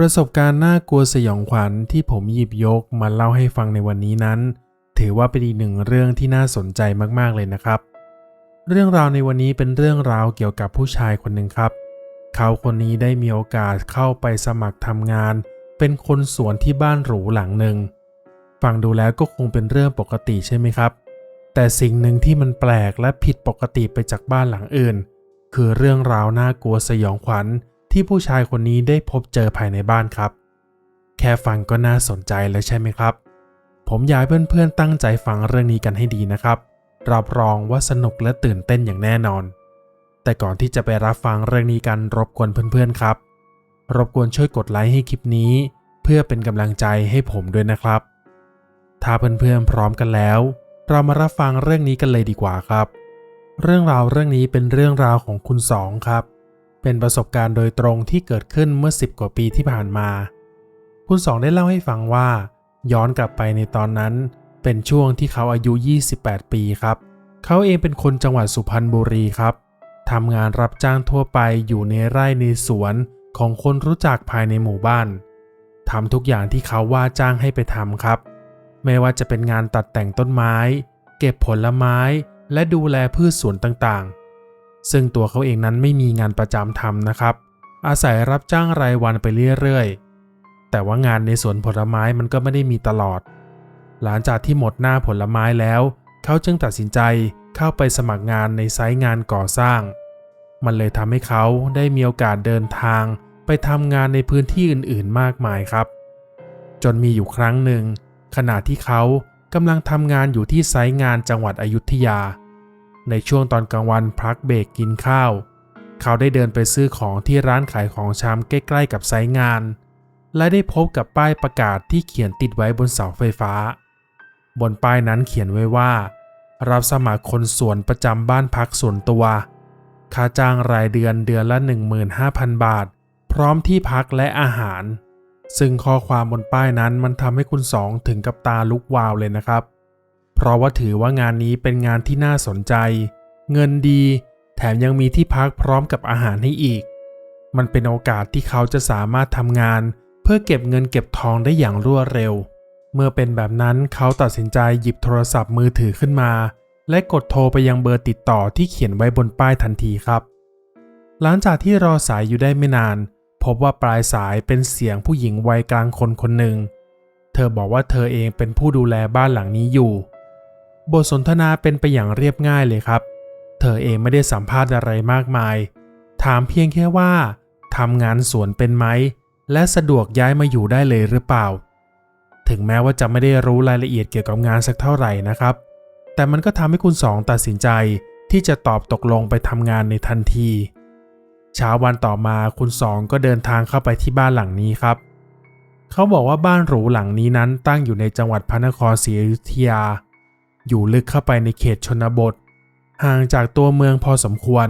ประสบการณ์น่ากลัวสยองขวัญที่ผมหยิบยกมาเล่าให้ฟังในวันนี้นั้น ถือว่าเป็นอีกหนึ่งเรื่องที่น่าสนใจมากๆเลยนะครับ เรื่องราวในวันนี้เป็นเรื่องราวเกี่ยวกับผู้ชายคนหนึ่งครับ เขาคนนี้ได้มีโอกาสเข้าไปสมัครทำงาน เป็นคนสวนที่บ้านหรูหลังหนึ่งฟังดูแล้วก็คงเป็นเรื่องปกติใช่ไหมครับ แต่สิ่งหนึ่งที่มันแปลกและผิดปกติไปจากบ้านหลังอื่น คือเรื่องราวน่ากลัวสยองขวัญ ที่ผู้ชายคนนี้ได้พบเจอภายในบ้านครับ แค่ฟังก็น่าสนใจแล้วใช่ไหมครับ ผมอยากให้เพื่อนๆตั้งใจฟังเรื่องนี้กันให้ดีนะครับรับรองว่าสนุกและตื่นเต้นอย่างแน่นอน แต่ก่อนที่จะไปรับฟังเรื่องนี้กันรบกวนเพื่อนๆครับ รบกวนช่วยกดไลค์ให้คลิปนี้ เพื่อเป็นกำลังใจให้ผมด้วยนะครับ ถ้าเพื่อนๆพร้อมกันแล้ว เรามารับฟังเรื่องนี้กันเลยดีกว่าครับ เรื่องราวเรื่องนี้เป็นเรื่องราวของคุณสองครับ เป็นประสบการณ์โดยตรงที่เกิดขึ้นเมื่อ 10 กว่าปีที่ผ่านมา คุณสองได้เล่าให้ฟังว่า ย้อนกลับไปในตอนนั้น เป็นช่วงที่เขาอายุ 28 ปีครับ เขาเองเป็นคนจังหวัดสุพรรณบุรีครับทำงานรับจ้างทั่วไปอยู่ในไร่ในสวนของคนรู้จักภายในหมู่บ้านทำทุกอย่างที่เขาว่าจ้างให้ไปทำครับ ไม่ว่าจะเป็นงานตัดแต่งต้นไม้ เก็บผลไม้ และดูแลพืชสวนต่างๆ ซึ่งตัวเขาเองนั้นไม่มีงานประจำทำนะครับ อาศัยรับจ้างรายวันไปเรื่อยๆ แต่ว่างานในสวนผลไม้มันก็ไม่ได้มีตลอด หลังจากที่หมดหน้าผลไม้แล้ว เขาจึงตัดสินใจเข้าไปสมัครงานในไซต์งานก่อสร้าง มันเลยทำให้เขาได้มีโอกาสเดินทาง ไปทำงานในพื้นที่อื่นๆ มากมายครับ จนมีอยู่ครั้งหนึ่งขณะที่เขากำลังทำงานอยู่ที่ไซต์งานจังหวัดอยุธยา ในช่วงตอนกลางวันพักเบรกกินข้าว เขาได้เดินไปซื้อของที่ร้านขายของชำใกล้ๆกับไซต์งาน และได้พบกับป้ายประกาศที่เขียนติดไว้บนเสาไฟฟ้า บนป้ายนั้นเขียนไว้ว่า รับสมัครคนสวนประจำบ้านพักส่วนตัว ค่าจ้างรายเดือนเดือนละ 15,000 บาท พร้อมที่พักและอาหาร ซึ่งข้อความบนป้ายนั้นมันทำให้คุณสองถึงกับตาลุกวาวเลยนะครับ เพราะว่าถือว่างานนี้เป็นงานที่น่าสนใจ เงินดี แถมยังมีที่พักพร้อมกับอาหารให้อีก มันเป็นโอกาสที่เขาจะสามารถทำงาน เพื่อเก็บเงินเก็บทองได้อย่างรวดเร็ว เมื่อเป็นแบบนั้นเขาตัดสินใจหยิบโทรศัพท์มือถือขึ้นมา และกดโทรไปยังเบอร์ติดต่อที่เขียนไว้บนป้ายทันทีครับ หลังจากที่รอสายอยู่ได้ไม่นาน พบว่าปลายสายเป็นเสียงผู้หญิงวัยกลางคนคนหนึ่งเธอบอกว่าเธอเองเป็นผู้ดูแลบ้านหลังนี้อยู่ บทสนทนาเป็นไปอย่างเรียบง่ายเลยครับ เธอเองไม่ได้สัมภาษณ์อะไรมากมาย ถามเพียงแค่ว่าทำงานสวนเป็นไหม และสะดวกย้ายมาอยู่ได้เลยหรือเปล่า ถึงแม้ว่าจะไม่ได้รู้รายละเอียดเกี่ยวกับงานสักเท่าไหร่นะครับ แต่มันก็ทำให้คุณสองตัดสินใจที่จะตอบตกลงไปทำงานในทันที เช้าวันต่อมาคุณสองก็เดินทางเข้าไปที่บ้านหลังนี้ครับ เขาบอกว่าบ้านหรูหลังนี้นั้นตั้งอยู่ในจังหวัดพระนครศรีอยุธยา อยู่ลึกเข้าไปในเขตชนบท ห่างจากตัวเมืองพอสมควร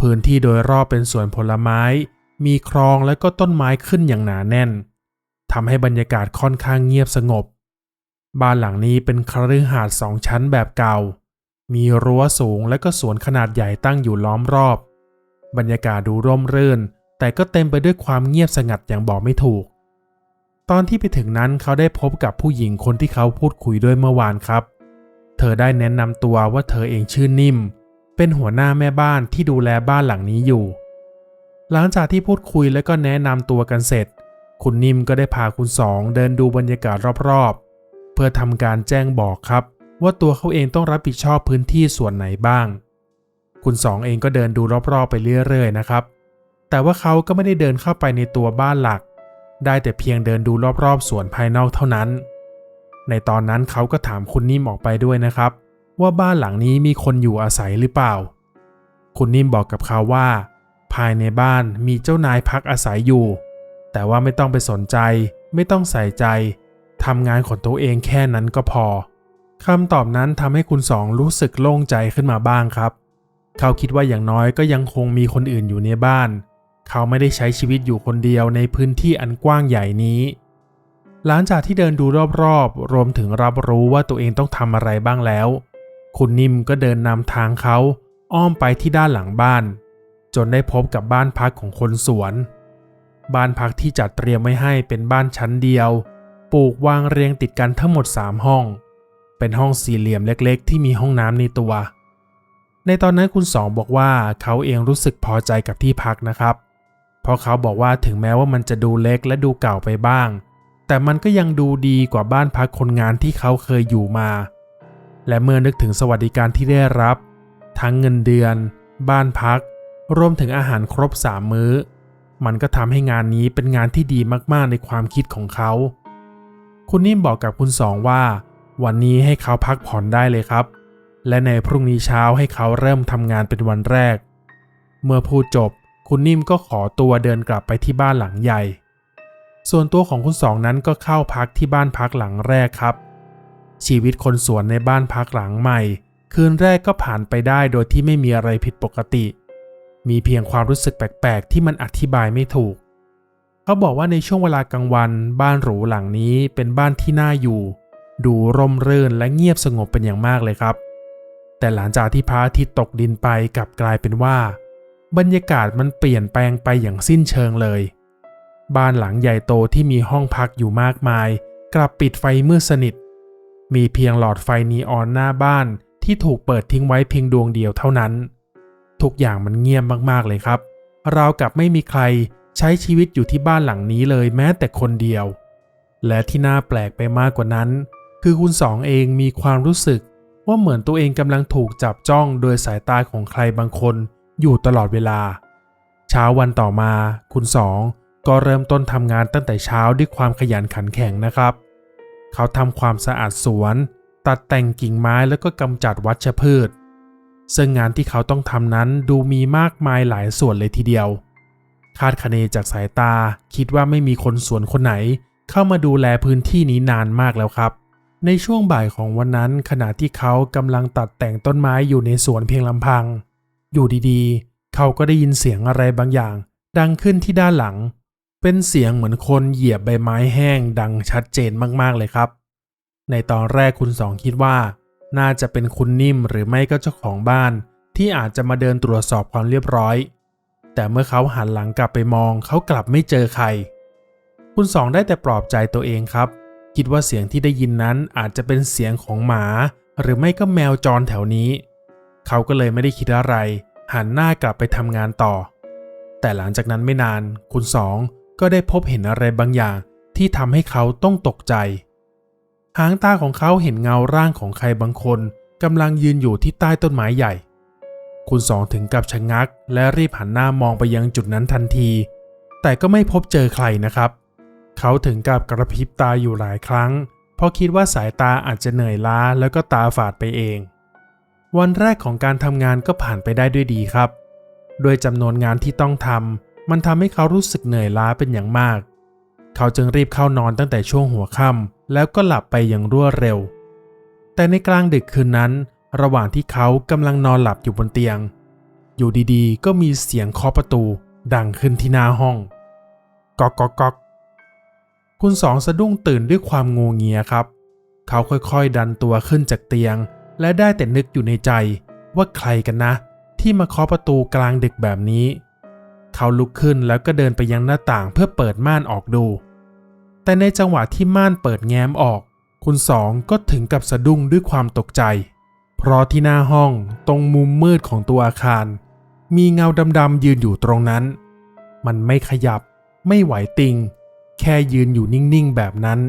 พื้นที่โดยรอบเป็นสวนผลไม้ มีคลองและก็ต้นไม้ขึ้นอย่างหนาแน่นทำให้บรรยากาศค่อนข้างเงียบสงบ บ้านหลังนี้เป็นคฤหาสน์สองชั้นแบบเก่า มีรั้วสูงและก็สวนขนาดใหญ่ตั้งอยู่ล้อมรอบ บรรยากาศดูร่มรื่น แต่ก็เต็มไปด้วยความเงียบสงัดอย่างบอกไม่ถูก ตอนที่ไปถึงนั้นเขาได้พบกับผู้หญิงคนที่เขาพูดคุยด้วยเมื่อวานครับ เธอได้แนะนำตัวว่าเธอเองชื่อนิ่ม เป็นหัวหน้าแม่บ้านที่ดูแลบ้านหลังนี้อยู่ หลังจากที่พูดคุยและก็แนะนำตัวกันเสร็จ คุณนิ่มก็ได้พาคุณสองเดินดูบรรยากาศรอบๆ เพื่อทำการแจ้งบอกครับ ว่าตัวเขาเองต้องรับผิดชอบพื้นที่ส่วนไหนบ้าง คุณสองเองก็เดินดูรอบๆ ไปเรื่อยๆนะครับ แต่ว่าเขาก็ไม่ได้เดินเข้าไปในตัวบ้านหลัก ได้แต่เพียงเดินดูรอบๆสวนภายนอกเท่านั้น ในตอนนั้นเขาก็ถามคุณนิ่มออกไปด้วยนะครับ ว่าบ้านหลังนี้มีคนอยู่อาศัยหรือเปล่า คุณนิ่มบอกกับเขาว่า ภายในบ้านมีเจ้านายพักอาศัยอยู่ แต่ว่าไม่ต้องไปสนใจ ไม่ต้องใส่ใจทำงานของตัวเองแค่นั้นก็พอคำตอบนั้นทำให้คุณสองรู้สึกโล่งใจขึ้นมาบ้างครับ เขาคิดว่าอย่างน้อยก็ยังคงมีคนอื่นอยู่ในบ้าน เขาไม่ได้ใช้ชีวิตอยู่คนเดียวในพื้นที่อันกว้างใหญ่นี้ หลังจากที่เดินดูรอบๆ รวมถึงรับรู้ว่าตัวเองต้องทำอะไรบ้างแล้ว คุณนิ่มก็เดินนำทางเขาอ้อมไปที่ด้านหลังบ้าน จนได้พบกับบ้านพักของคนสวน บ้านพักที่จัดเตรียมไว้ให้เป็นบ้านชั้นเดียว ปลูกวางเรียงติดกันทั้งหมด 3 ห้อง เป็นห้องสี่เหลี่ยมเล็กๆ ที่มีห้องน้ำในตัว ในตอนนั้นคุณสองบอกว่าเขาเองรู้สึกพอใจกับที่พักนะครับ เพราะเขาบอกว่าถึงแม้ว่ามันจะดูเล็กและดูเก่าไปบ้าง แต่มันก็ยังดูดีกว่าบ้านพักคนงานที่เขาเคยอยู่มา และเมื่อนึกถึงสวัสดิการที่ได้รับ ทั้งเงินเดือน บ้านพัก รวมถึงอาหารครบสามมื้อ มันก็ทำให้งานนี้เป็นงานที่ดีมากๆในความคิดของเขา คุณนิ่มบอกกับคุณสองว่า วันนี้ให้เขาพักผ่อนได้เลยครับ และในพรุ่งนี้เช้าให้เขาเริ่มทำงานเป็นวันแรก เมื่อพูดจบ คุณนิ่มก็ขอตัวเดินกลับไปที่บ้านหลังใหญ่ ส่วนตัวของคุณสองนั้นก็เข้าพักที่บ้านพักหลังแรกครับ ชีวิตคนสวนในบ้านพักหลังใหม่ คืนแรกก็ผ่านไปได้โดยที่ไม่มีอะไรผิดปกติ มีเพียงความรู้สึกแปลกๆ ที่มันอธิบายไม่ถูก เขาบอกว่าในช่วงเวลากลางวัน บ้านหรูหลังนี้เป็นบ้านที่น่าอยู่ ดูร่มรื่นและเงียบสงบเป็นอย่างมากเลยครับ แต่หลังจากที่พระอาทิตย์ตกดินไปกลับกลายเป็นว่า บรรยากาศมันเปลี่ยนแปลงไปอย่างสิ้นเชิงเลย บ้านหลังใหญ่โตที่มีห้องพักอยู่มากมาย กลับปิดไฟมืดสนิท มีเพียงหลอดไฟนีออนหน้าบ้านที่ถูกเปิดทิ้งไว้เพียงดวงเดียวเท่านั้น ทุกอย่างมันเงียบมากๆเลยครับราวกับไม่มีใครใช้ชีวิตอยู่ที่บ้านหลังนี้เลยแม้แต่คนเดียว และที่น่าแปลกไปมากกว่านั้น คือคุณสองเองมีความรู้สึกว่าเหมือนตัวเองกำลังถูกจับจ้องโดยสายตาของใครบางคนอยู่ตลอดเวลา เช้าวันต่อมา คุณสอง ก็เริ่มต้นทำงานตั้งแต่เช้าด้วยความขยันขันแข็งนะครับ เขาทำความสะอาดสวน ตัดแต่งกิ่งไม้แล้วก็กำจัดวัชพืช ซึ่งงานที่เขาต้องทำนั้นดูมีมากมายหลายส่วนเลยทีเดียว คาดคะเนจากสายตาคิดว่าไม่มีคนสวนคนไหน เข้ามาดูแลพื้นที่นี้นานมากแล้วครับ ในช่วงบ่ายของวันนั้น ขณะที่เขากำลังตัดแต่งต้นไม้อยู่ในสวนเพียงลำพัง อยู่ดีๆ เขาก็ได้ยินเสียงอะไรบางอย่าง ดังขึ้นที่ด้านหลัง เป็นเสียงเหมือนคนเหยียบใบไม้แห้งดังชัดเจนมากๆเลยครับ ในตอนแรกคุณสองคิดว่า น่าจะเป็นคุณนิ่มหรือไม่ก็เจ้าของบ้าน ที่อาจจะมาเดินตรวจสอบความเรียบร้อย แต่เมื่อเขาหันหลังกลับไปมองเขากลับไม่เจอใคร คุณสองได้แต่ปลอบใจตัวเองครับ คิดว่าเสียงที่ได้ยินนั้นอาจจะเป็นเสียงของหมา หรือไม่ก็แมวจรแถวนี้ เขาก็เลยไม่ได้คิดอะไร หันหน้ากลับไปทำงานต่อ แต่หลังจากนั้นไม่นาน คุณสอง ก็ได้พบเห็นอะไรบางอย่างที่ทำให้เขาต้องตกใจ หางตาของเขาเห็นเงาร่างของใครบางคนกำลังยืนอยู่ที่ใต้ต้นไม้ใหญ่ คุณสองถึงกับชะงัก และรีบหันหน้ามองไปยังจุดนั้นทันที แต่ก็ไม่พบเจอใครนะครับ เขาถึงกับกระพริบตาอยู่หลายครั้ง เพราะคิดว่าสายตาอาจจะเหนื่อยล้าแล้วก็ตาฝาดไปเอง วันแรกของการทำงานก็ผ่านไปได้ด้วยดีครับ โดยจำนวนงานที่ต้องทำ มันทำให้เขารู้สึกเหนื่อยล้าเป็นอย่างมาก เขาจึงรีบเข้านอนตั้งแต่ช่วงหัวค่ำแล้วก็หลับไปอย่างรวดเร็ว แต่ในกลางดึกคืนนั้น ระหว่างที่เขากำลังนอนหลับอยู่บนเตียง อยู่ดีๆ ก็มีเสียงเคาะประตู ดังขึ้นที่หน้าห้องก๊อกก๊อกก๊อกคุณสองสะดุ้งตื่นด้วยความงูเงียครับ เขาค่อยๆดันตัวขึ้นจากเตียง และได้แต่นึกอยู่ในใจว่าใครกันนะ ที่มาเคาะประตูกลางดึกแบบนี้ เขาลุกขึ้นแล้วก็เดินไปยังหน้าต่างเพื่อเปิดม่านออกดู แต่ในจังหวะที่ม่านเปิดแง้มออก คุณสองก็ถึงกับสะดุ้งด้วยความตกใจ เพราะที่หน้าห้องตรงมุมมืดของตัวอาคาร มีเงาดำๆยืนอยู่ตรงนั้น มันไม่ขยับ ไม่ไหวติง แค่ยืนอยู่นิ่งๆแบบนั้น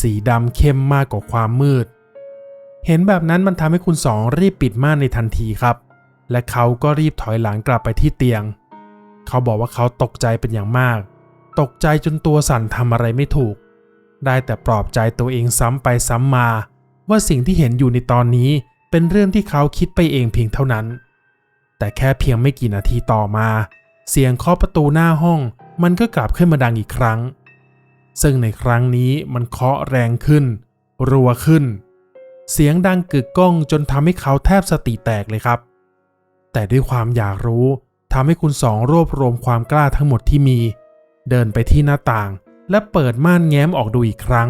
สีดำเข้มมากกว่าความมืด เห็นแบบนั้นมันทำให้คุณสองรีบปิดม่านในทันทีครับ และเขาก็รีบถอยหลังกลับไปที่เตียง เขาบอกว่าเขาตกใจเป็นอย่างมาก ตกใจจนตัวสั่นทำอะไรไม่ถูก ได้แต่ปลอบใจตัวเองซ้ำไปซ้ำมา ว่าสิ่งที่เห็นอยู่ในตอนนี้เป็นเรื่องที่เขาคิดไปเองเพียงเท่านั้น แต่แค่เพียงไม่กี่นาทีต่อมา เสียงเคาะประตูหน้าห้องมันก็กลับขึ้นมาดังอีกครั้ง ซึ่งในครั้งนี้มันเคาะแรงขึ้น รัวขึ้น เสียงดังกึกก้องจนทำให้เขาแทบสติแตกเลยครับ แต่ด้วยความอยากรู้ ทำให้คุณสองรวบรวมความกล้าทั้งหมดที่มี เดินไปที่หน้าต่าง และเปิดม่านแง้มออกดูอีกครั้ง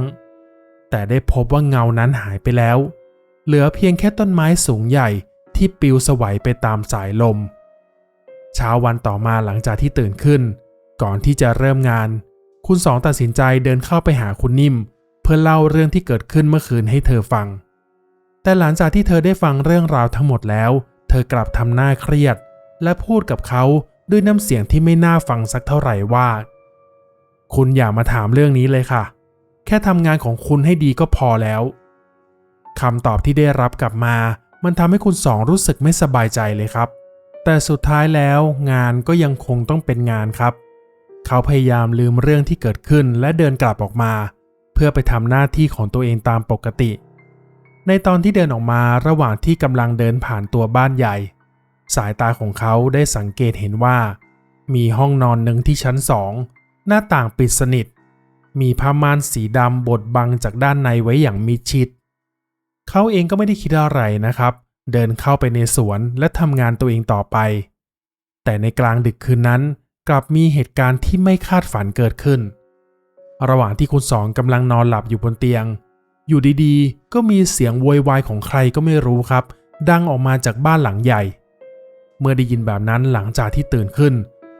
แต่ได้พบว่าเงานั้นหายไปแล้ว เหลือเพียงแค่ต้นไม้สูงใหญ่ที่ปลิวสวัยไปตามสายลม เช้าวันต่อมาหลังจากที่ตื่นขึ้น ก่อนที่จะเริ่มงาน คุณสองตัดสินใจเดินเข้าไปหาคุณนิ่ม เพื่อเล่าเรื่องที่เกิดขึ้นเมื่อคืนให้เธอฟัง แต่หลังจากที่เธอได้ฟังเรื่องราวทั้งหมดแล้ว เธอกลับทำหน้าเครียด และพูดกับเขาด้วยน้ำเสียงที่ไม่น่าฟังสักเท่าไหร่ว่า คุณอย่ามาถามเรื่องนี้เลยค่ะ แค่ทำงานของคุณให้ดีก็พอแล้วคำตอบที่ได้รับกลับมา มันทำให้คุณสองรู้สึกไม่สบายใจเลยครับ แต่สุดท้ายแล้วงานก็ยังคงต้องเป็นงานครับ เขาพยายามลืมเรื่องที่เกิดขึ้นและเดินกลับออกมา เพื่อไปทำหน้าที่ของตัวเองตามปกติ ในตอนที่เดินออกมาระหว่างที่กำลังเดินผ่านตัวบ้านใหญ่ สายตาของเขาได้สังเกตเห็นว่า มีห้องนอนหนึ่งที่ชั้นสองหน้าต่างปิดสนิท มีผ้าม่านสีดำบดบังจากด้านในไว้อย่างมิดชิด เขาเองก็ไม่ได้คิดอะไรนะครับ เดินเข้าไปในสวนและทำงานตัวเองต่อไป แต่ในกลางดึกคืนนั้น กลับมีเหตุการณ์ที่ไม่คาดฝันเกิดขึ้น ระหว่างที่คุณสองกำลังนอนหลับอยู่บนเตียง อยู่ดีๆ ก็มีเสียงโวยวายของใครก็ไม่รู้ครับ ดังออกมาจากบ้านหลังใหญ่ เมื่อได้ยินแบบนั้นหลังจากที่ตื่นขึ้น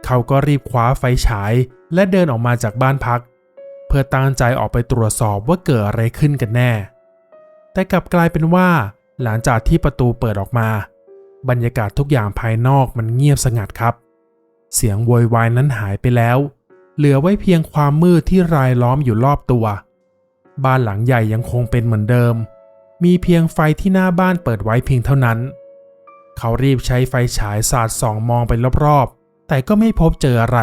เขาก็รีบคว้าไฟฉาย และเดินออกมาจากบ้านพัก เพื่อตั้งใจออกไปตรวจสอบว่าเกิดอะไรขึ้นกันแน่ แต่กลับกลายเป็นว่า หลังจากที่ประตูเปิดออกมา บรรยากาศทุกอย่างภายนอกมันเงียบสงัดครับ เสียงโวยวายนั้นหายไปแล้ว เหลือไว้เพียงความมืดที่รายล้อมอยู่รอบตัว บ้านหลังใหญ่ยังคงเป็นเหมือนเดิม มีเพียงไฟที่หน้าบ้านเปิดไว้เพียงเท่านั้น เขารีบใช้ไฟฉายสาดส่องมองไปรอบๆ แต่ก็ไม่พบเจออะไร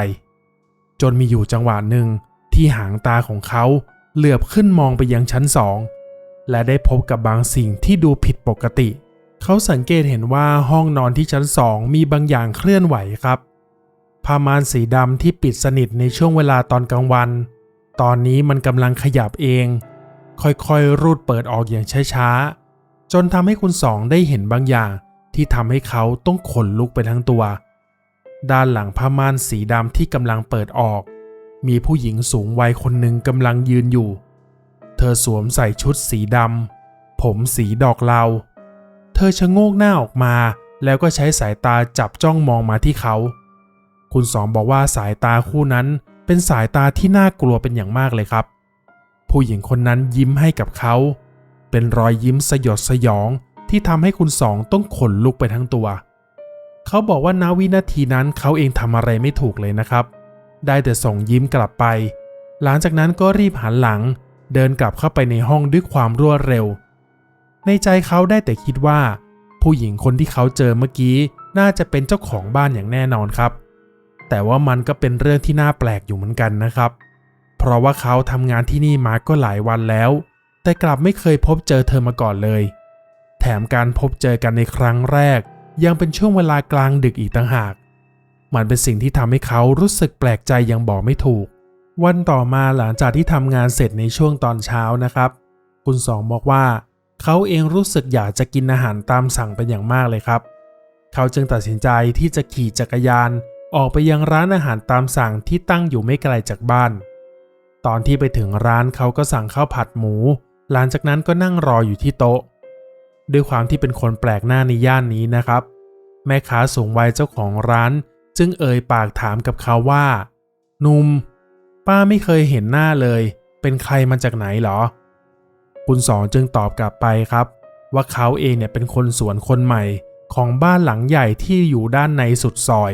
จนมีอยู่จังหวะหนึ่งที่หางตาของเขาเหลือบขึ้นมองไปยังชั้นสอง และได้พบกับบางสิ่งที่ดูผิดปกติ เขาสังเกตเห็นว่าห้องนอนที่ชั้นสองมีบางอย่างเคลื่อนไหวครับผ้าม่านสีดำที่ปิดสนิทในช่วงเวลาตอนกลางวัน ตอนนี้มันกำลังขยับเอง ค่อยๆรูดเปิดออกอย่างช้าๆ จนทำให้คุณสองได้เห็นบางอย่าง ที่ทำให้เขาต้องขนลุกไปทั้งตัว ด้านหลังผ้าม่านสีดำที่กำลังเปิดออก มีผู้หญิงสูงวัยคนหนึ่งกำลังยืนอยู่ เธอสวมใส่ชุดสีดำผมสีดอกเหลาเธอชะโงกหน้าออกมา แล้วก็ใช้สายตาจับจ้องมองมาที่เขา คุณสองบอกว่าสายตาคู่นั้นเป็นสายตาที่น่ากลัวเป็นอย่างมากเลยครับ ผู้หญิงคนนั้นยิ้มให้กับเขา เป็นรอยยิ้มสยดสยอง ที่ทำให้คุณสองต้องขนลุกไปทั้งตัว เขาบอกว่านาวินาทีนั้นเขาเองทำอะไรไม่ถูกเลยนะครับ ได้แต่ส่งยิ้มกลับไป หลังจากนั้นก็รีบหันหลัง เดินกลับเข้าไปในห้องด้วยความรวดเร็ว ในใจเขาได้แต่คิดว่า ผู้หญิงคนที่เขาเจอเมื่อกี้น่าจะเป็นเจ้าของบ้านอย่างแน่นอนครับ แต่ว่ามันก็เป็นเรื่องที่น่าแปลกอยู่เหมือนกันนะครับ เพราะว่าเขาทำงานที่นี่มาก็หลายวันแล้ว แต่กลับไม่เคยพบเจอเธอมาก่อนเลย ถมการพบเจอกันในครั้งแรก ยังเป็นช่วงเวลากลางดึกอีกต่างหาก มันเป็นสิ่งที่ทำให้เขารู้สึกแปลกใจยังบอกไม่ถูก วันต่อมาหลังจากที่ทำงานเสร็จในช่วงตอนเช้านะครับ คุณสองบอกว่า เขาเองรู้สึกอยากจะกินอาหารตามสั่งเป็นอย่างมากเลยครับ เขาจึงตัดสินใจที่จะขี่จักรยาน ออกไปยังร้านอาหารตามสั่งที่ตั้งอยู่ไม่ไกลจากบ้าน ตอนที่ไปถึงร้านเขาก็สั่งข้าวผัดหมู หลังจากนั้นก็นั่งรออยู่ที่โต๊ะ ด้วยความที่เป็นคนแปลกหน้าในย่านนี้นะครับ แม่ค้าสูงวัยเจ้าของร้าน จึงเอ่ยปากถามกับเขาว่าหนุ่มป้าไม่เคยเห็นหน้าเลย เป็นใครมาจากไหนหรอ คุณสองจึงตอบกลับไปครับ ว่าเขาเองเนี่ยเป็นคนสวนคนใหม่ของบ้านหลังใหญ่ที่อยู่ด้านในสุดซอย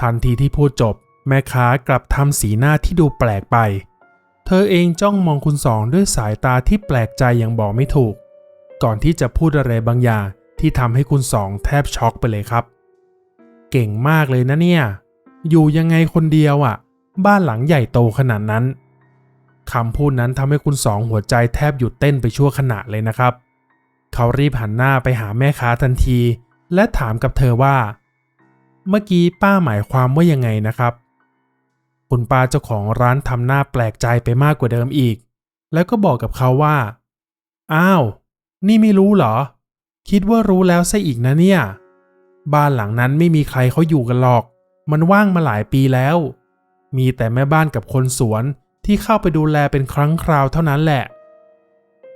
ทันทีที่พูดจบ แม่ค้ากลับทำสีหน้าที่ดูแปลกไป เธอเองจ้องมองคุณสองด้วยสายตาที่แปลกใจอย่างบอกไม่ถูก ก่อนที่จะพูดอะไรบางอย่างที่ทำให้คุณสองแทบช็อกไปเลยครับ เก่งมากเลยนะเนี่ย อยู่ยังไงคนเดียวอะ่ะ บ้านหลังใหญ่โตขนาดนั้นคำพูดนั้นทำให้คุณสองหัวใจแทบหยุดเต้นไปชั่วขณะเลยนะครับ เขารีบหันหน้าไปหาแม่ค้าทันที และถามกับเธอว่า เมื่อกี้ป้าหมายความว่ายังไงนะครับ คุณป้าเจ้าของร้านทำหน้าแปลกใจไปมากกว่าเดิมอีก แล้วก็บอกกับเขาว่า อ้าว นี่ไม่รู้เหรอ คิดว่ารู้แล้วซะอีกนะเนี่ย บ้านหลังนั้นไม่มีใครเขาอยู่กันหรอก มันว่างมาหลายปีแล้ว มีแต่แม่บ้านกับคนสวนที่เข้าไปดูแลเป็นครั้งคราวเท่านั้นแหละ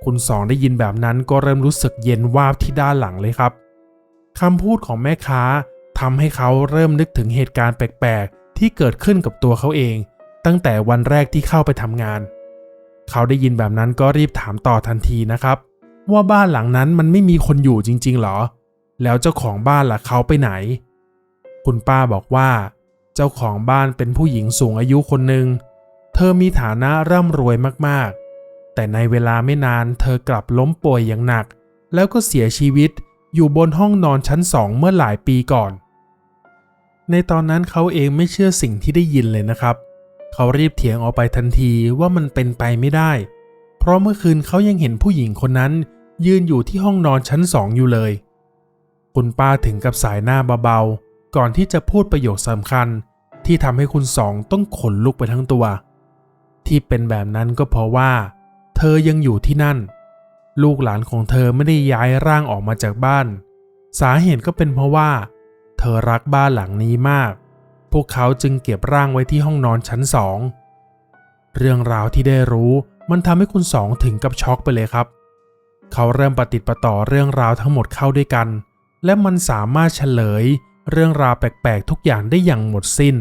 คุณสองได้ยินแบบนั้นก็เริ่มรู้สึกเย็นวาบที่ด้านหลังเลยครับคำพูดของแม่ค้าทำให้เขาเริ่มนึกถึงเหตุการณ์แปลกๆ ที่เกิดขึ้นกับตัวเขาเอง ตั้งแต่วันแรกที่เข้าไปทำงาน เขาได้ยินแบบนั้นก็รีบถามต่อทันทีนะครับ ว่าบ้านหลังนั้นมันไม่มีคนอยู่จริง ๆ หรอ แล้วเจ้าของบ้านล่ะเขาไปไหน คุณป้าบอกว่า เจ้าของบ้านเป็นผู้หญิงสูงอายุคนหนึ่ง เธอมีฐานะร่ำรวยมากๆ แต่ในเวลาไม่นานเธอกลับล้มป่วยอย่างหนัก แล้วก็เสียชีวิตอยู่บนห้องนอนชั้นสองเมื่อหลายปีก่อน ในตอนนั้นเขาเองไม่เชื่อสิ่งที่ได้ยินเลยนะครับ เขารีบเถียงออกไปทันทีว่ามันเป็นไปไม่ได้ เพราะเมื่อคืนเขายังเห็นผู้หญิงคนนั้น ยืนอยู่ที่ห้องนอนชั้นสองอยู่เลย คุณป้าถึงกับสายหน้าเบาๆ ก่อนที่จะพูดประโยคสำคัญที่ทำให้คุณสองต้องขนลุกไปทั้งตัว ที่เป็นแบบนั้นก็เพราะว่า เธอยังอยู่ที่นั่น ลูกหลานของเธอไม่ได้ย้ายร่างออกมาจากบ้าน สาเหตุก็เป็นเพราะว่า เธอรักบ้านหลังนี้มาก พวกเขาจึงเก็บร่างไว้ที่ห้องนอนชั้นสองเรื่องราวที่ได้รู้มันทำให้คุณสองถึงกับช็อกไปเลยครับ เขาเริ่มปฏิดประต่อเรื่องราวทั้งหมดเข้าด้วยกัน และมันสามารถเฉลย เรื่องราวแปลกๆทุกอย่างได้อย่างหมดสิ้น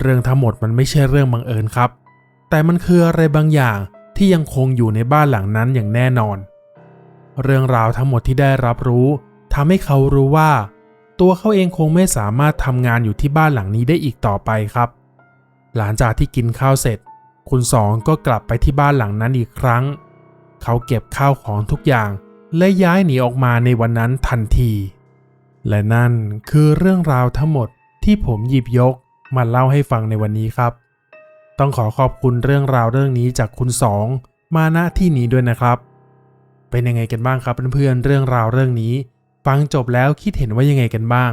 เรื่องทั้งหมดมันไม่ใช่เรื่องบังเอิญครับ แต่มันคืออะไรบางอย่างที่ยังคงอยู่ในบ้านหลังนั้นอย่างแน่นอน เรื่องราวทั้งหมดที่ได้รับรู้ทำให้เขารู้ว่า ตัวเขาเองคงไม่สามารถทำงานอยู่ที่บ้านหลังนี้ได้อีกต่อไปครับ หลังจากที่กินข้าวเสร็จ คุณสองก็กลับไปที่บ้านหลังนั้นอีกครั้ง เขาเก็บข้าวของทุกอย่าง และย้ายหนีออกมาในวันนั้นทันที และนั่นคือเรื่องราวทั้งหมดที่ผมหยิบยกมาเล่าให้ฟังในวันนี้ครับ ต้องขอขอบคุณเรื่องราวเรื่องนี้จากคุณสองมาณที่นี้ด้วยนะครับ เป็นยังไงกันบ้างครับเพื่อนๆเรื่องราวเรื่องนี้ ฟังจบแล้วคิดเห็นว่ายังไงกันบ้าง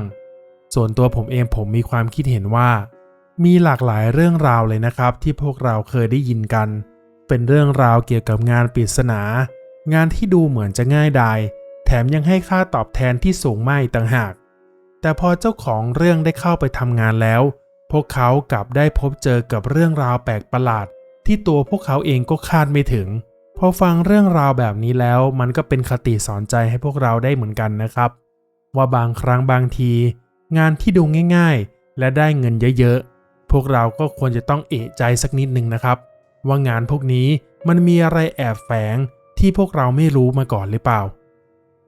ส่วนตัวผมเองผมมีความคิดเห็นว่า มีหลากหลายเรื่องราวเลยนะครับ ที่พวกเราเคยได้ยินกัน เป็นเรื่องราวเกี่ยวกับงานปริศนา งานที่ดูเหมือนจะง่ายดายแถมยังให้ค่าตอบแทนที่สูงไม่ต่างหาก แต่พอเจ้าของเรื่องได้เข้าไปทำงานแล้ว พวกเขากลับได้พบเจอกับเรื่องราวแปลกประหลาด ที่ตัวพวกเขาเองก็คาดไม่ถึง พอฟังเรื่องราวแบบนี้แล้ว มันก็เป็นคติสอนใจให้พวกเราได้เหมือนกันนะครับ ว่าบางครั้งบางที งานที่ดูง่าย ๆ และได้เงินเยอะๆพวกเราก็ควรจะต้องเอะใจสักนิดหนึ่งนะครับ ว่างานพวกนี้มันมีอะไรแอบแฝงที่พวกเราไม่รู้มาก่อนหรือเปล่า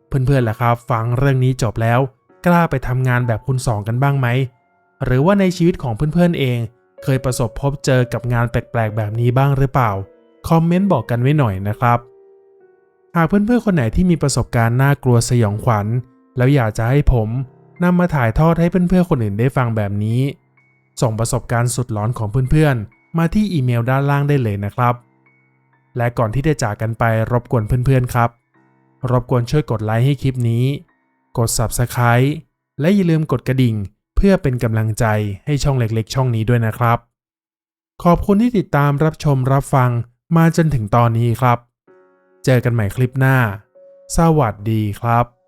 เพื่อนๆล่ะครับ ฟังเรื่องนี้จบแล้ว กล้าไปทำงานแบบคุณสองกันบ้างไหม หรือว่าในชีวิตของเพื่อนๆเอง เคยประสบพบเจอกับงานแปลกๆแบบนี้บ้างหรือเปล่า คอมเมนต์บอกกันไว้หน่อยนะครับ หากเพื่อนๆคนไหนที่มีประสบการณ์น่ากลัวสยองขวัญ แล้วอยากจะให้ผมนำมาถ่ายทอดให้เพื่อนๆคนอื่นได้ฟังแบบนี้ ส่งประสบการณ์สุดหลอนของเพื่อนๆ มาที่อีเมลด้านล่างได้เลยนะครับ และก่อนที่จะจากกันไปรบกวนเพื่อนๆครับ รบกวนช่วยกดไลค์ให้คลิปนี้ กด Subscribe และอย่าลืมกดกระดิ่ง เพื่อเป็นกำลังใจให้ช่องเล็กๆ ช่องนี้ด้วยนะครับ ขอบคุณที่ติดตามรับชมรับฟังมาจนถึงตอนนี้ครับ เจอกันใหม่คลิปหน้า สวัสดีครับ